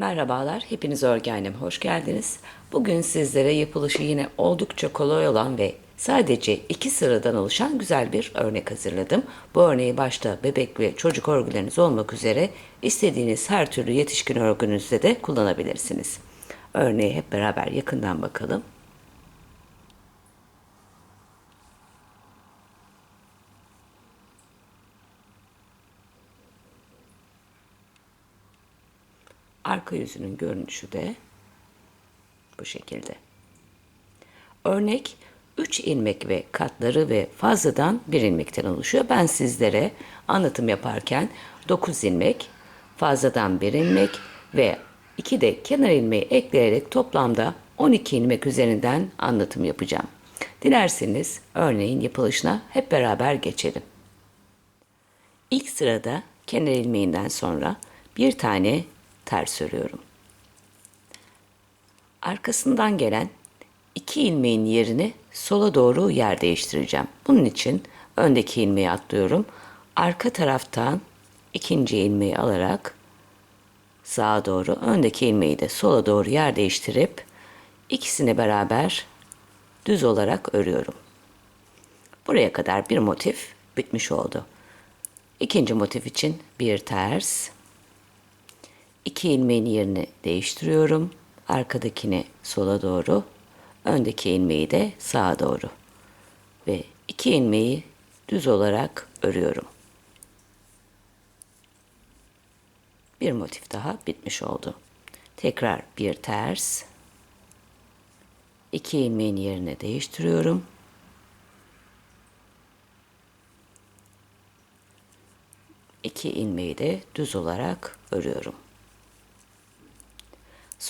Merhabalar, hepiniz örgü hoş geldiniz. Bugün sizlere yapılışı yine oldukça kolay olan ve sadece iki sıradan oluşan güzel bir örnek hazırladım. Bu örneği başta bebek ve çocuk örgüleriniz olmak üzere istediğiniz her türlü yetişkin örgünüzde de kullanabilirsiniz. Örneği hep beraber yakından bakalım. Arka yüzünün görünüşü de bu şekilde. Örnek 3 ilmek ve katları ve fazladan 1 ilmekten oluşuyor. Ben sizlere anlatım yaparken 9 ilmek, fazladan 1 ilmek ve 2 de kenar ilmeği ekleyerek toplamda 12 ilmek üzerinden anlatım yapacağım. Dilerseniz örneğin yapılışına hep beraber geçelim. İlk sırada kenar ilmeğinden sonra bir tane ters örüyorum. Arkasından gelen iki ilmeğin yerini sola doğru yer değiştireceğim. Bunun için öndeki ilmeği atlıyorum. Arka taraftan ikinci ilmeği alarak sağa doğru, öndeki ilmeği de sola doğru yer değiştirip ikisini beraber düz olarak örüyorum. Buraya kadar bir motif bitmiş oldu. İkinci motif için bir ters, iki ilmeğin yerini değiştiriyorum. Arkadakini sola doğru, öndeki ilmeği de sağa doğru. Ve iki ilmeği düz olarak örüyorum. Bir motif daha bitmiş oldu. Tekrar bir ters. iki ilmeğin yerini değiştiriyorum. İki ilmeği de düz olarak örüyorum.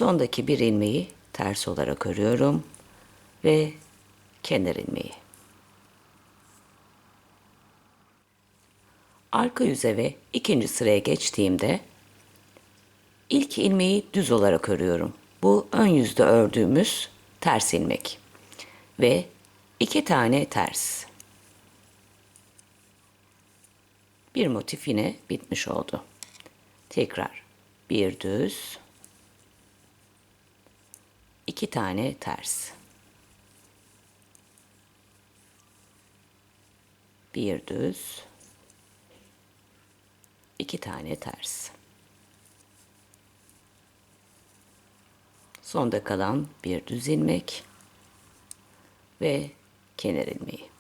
Sondaki bir ilmeği ters olarak örüyorum ve kenar ilmeği. Arka yüze ve ikinci sıraya geçtiğimde ilk ilmeği düz olarak örüyorum. Bu ön yüzde ördüğümüz ters ilmek ve iki tane ters. Bir motif yine bitmiş oldu. Tekrar bir düz, iki tane ters. Bir düz, iki tane ters. Sonda kalan bir düz ilmek ve kenar ilmeği.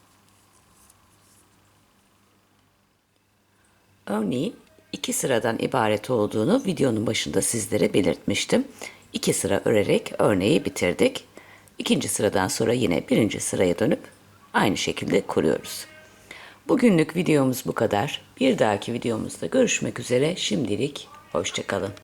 Örneğin iki sıradan ibaret olduğunu videonun başında sizlere belirtmiştim. İki sıra örerek örneği bitirdik. İkinci sıradan sonra yine birinci sıraya dönüp aynı şekilde kuruyoruz. Bugünlük videomuz bu kadar. Bir dahaki videomuzda görüşmek üzere. Şimdilik hoşçakalın.